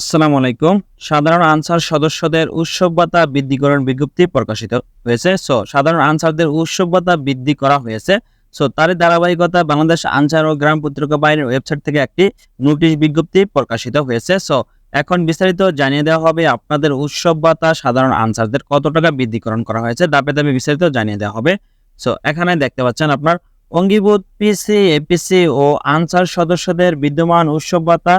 আসসালামু আলাইকুম। সাধারণ আনসার সদস্যদের উৎসব ভাতা বৃদ্ধিকরণ বিজ্ঞপ্তি প্রকাশিত হয়েছে। সো সাধারণ আনসারদের উৎসব ভাতা বৃদ্ধি করা হয়েছে। সো তার ধারাবাহিকতা বাংলাদেশ আনসার ও গ্রাম পত্রিকা বাহিনীর ওয়েবসাইট থেকে একটি নোটিশ বিজ্ঞপ্তি প্রকাশিত হয়েছে। সো এখন বিস্তারিত জানিয়ে দেওয়া হবে আপনাদের উৎসব ভাতা সাধারণ আনসারদের কত টাকা বৃদ্ধিকরণ করা হয়েছে। দাপে ধাপে বিস্তারিত জানিয়ে দেওয়া হবে। সো এখানে দেখতে পাচ্ছেন আপনার অঙ্গীভূত, পিসি, এপিসি ও আনসার সদস্যদের বিদ্যমান উৎসব ভাতা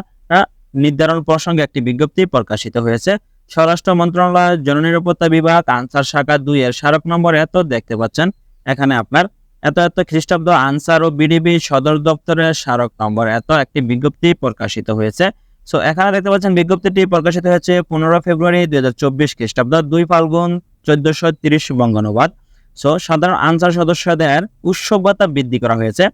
নির্ধারণ প্রসঙ্গে একটি বিজ্ঞপ্তি প্রকাশিত হয়েছে। স্বরাষ্ট্র মন্ত্রণালয়ের জননিরাপত্তা বিভাগ আনসার শাখা দুই এর স্মারক নম্বর এত দেখতে পাচ্ছেন। এখানে আপনার এত এত খ্রিস্টাব্দ আনসার ও বিডিবি সদর দপ্তরের স্মারক নম্বর এত একটি বিজ্ঞপ্তি প্রকাশিত হয়েছে। সো, এখানে দেখতে পাচ্ছেন বিজ্ঞপ্তিটি প্রকাশিত হয়েছে পনেরো ফেব্রুয়ারি দুই হাজার চব্বিশ খ্রিস্টাব্দ দুই ফাল্গুন চোদ্দশো তিরিশ বঙ্গানুবাদ সো, সাধারণ আনসার সদস্যদের উৎসব ভাতা বৃদ্ধি করা হয়েছে।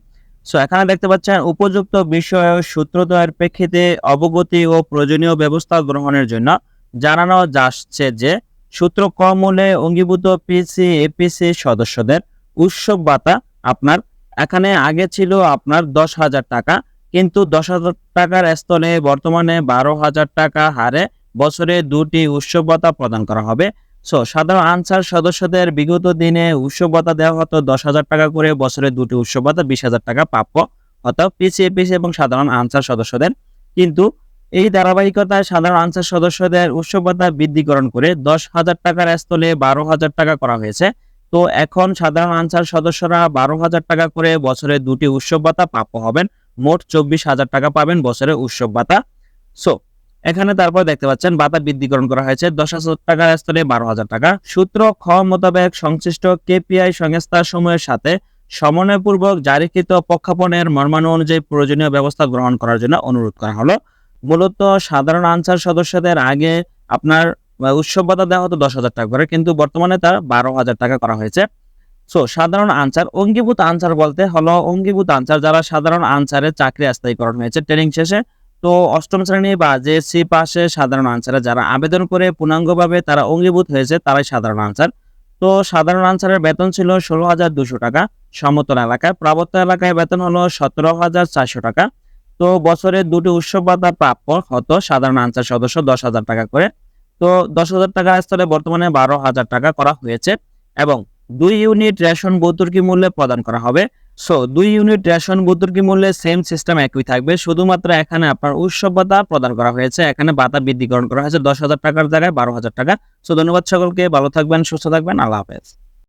সো এখানে দেখতে পাচ্ছেন, উপযুক্ত বিষয় সূত্রদ্বয়ের প্রেক্ষিতে অবগতি ও প্রয়োজনীয় ব্যবস্থা গ্রহণের জন্য জানানো যাচ্ছে যে, সূত্র কম মূল্যে অঙ্গীভূত পিসি এপিসি সদস্যদের উৎসব ভাতা আপনার এখানে আগে ছিল আপনার দশ হাজার টাকা, কিন্তু দশ হাজার টাকার স্থলে বর্তমানে বারো হাজার টাকা হারে বছরে দুটি উৎসব ভাতা প্রদান করা হবে। সো সাধারণ আনসার সদস্যদের বিগত দিনে উৎসব ভাতা দেওয়া হতো দশ হাজার টাকা করে, বছরে দুটি উৎসব ভাতা বিশ হাজার টাকা প্রাপ্য। হতো পিসিএপিসি এবং সাধারণ আনসার সদস্যদের। কিন্তু এই ধারাবাহিকতায় সাধারণ আনসার সদস্যদের উৎসব ভাতা বৃদ্ধিকরণ করে দশ হাজার টাকার স্থলে বারো হাজার টাকা করা হয়েছে। তো এখন সাধারণ আনসার সদস্যরা বারো হাজার টাকা করে, বছরে দুটি উৎসব ভাতা প্রাপ্য হবেন। মোট চব্বিশ হাজার টাকা পাবেন বছরে উৎসব ভাতা সো এখানে তারপর দেখতে পাচ্ছেন ভাতা বৃদ্ধিকরণ করা হয়েছে। দশ হাজার টাকার স্থলে বারো হাজার টাকা। সূত্র খ মোতাবেক সংশ্লিষ্ট কেপিআই সংস্থা সমূহের সাথে সমন্বয়পূর্বক জারিকৃত প্রক্ষাপনের মর্মাণু অনুযায়ী প্রয়োজনীয় ব্যবস্থা গ্রহণ করার জন্য অনুরোধ করা হলো। মূলত সাধারণ আনসার সদস্যদের আগে আপনার উৎসব ভাতা দেওয়া হতো দশ হাজার টাকা করে, কিন্তু বর্তমানে তার বারো হাজার টাকা করা হয়েছে। সো সাধারণ আনসার, অঙ্গীভূত আনসার বলতে হলো অঙ্গীভূত আনসার যারা সাধারণ আনসারে চাকরি আস্থায়ীকরণ হয়েছে। ট্রেনিং শেষে তো অষ্টম শ্রেণি বা জেএসসি পাশে সাধারণ আনসারে যারা আবেদন করে পূর্ণাঙ্গভাবে তারা অঙ্গীভূত হয়েছে, তারাই সাধারণ আনসার তো সাধারণ আনসারের বেতন ছিল ষোলো হাজার দুশো টাকা, সমতল এলাকায় প্রাবত্য এলাকায় বেতন হলো সতেরো হাজার চারশো টাকা। তো বছরে দুটি উৎসব ভাতা প্রাপ্য হতো, সাধারণ আনসার সদস্য দশ হাজার টাকা করে। তো দশ হাজার টাকা স্থলে বর্তমানে বারো হাজার টাকা করা হয়েছে এবং দুই ইউনিট রেশন বৈতর্কি মূল্যে প্রদান করা হবে। সো দুই ইউনিট রেশন বুতুর্কি মূল্যে সেম সিস্টেম একই থাকবে। শুধুমাত্র এখানে আপনার উৎসব ভাতা প্রদান করা হয়েছে। এখানে ভাতা বৃদ্ধিকরণ করা হয়েছে। দশ হাজার টাকার জায়গায় বারো হাজার টাকা। সো ধন্যবাদ সকলকে। ভালো থাকবেন, সুস্থ থাকবেন। আল্লাহ হাফেজ।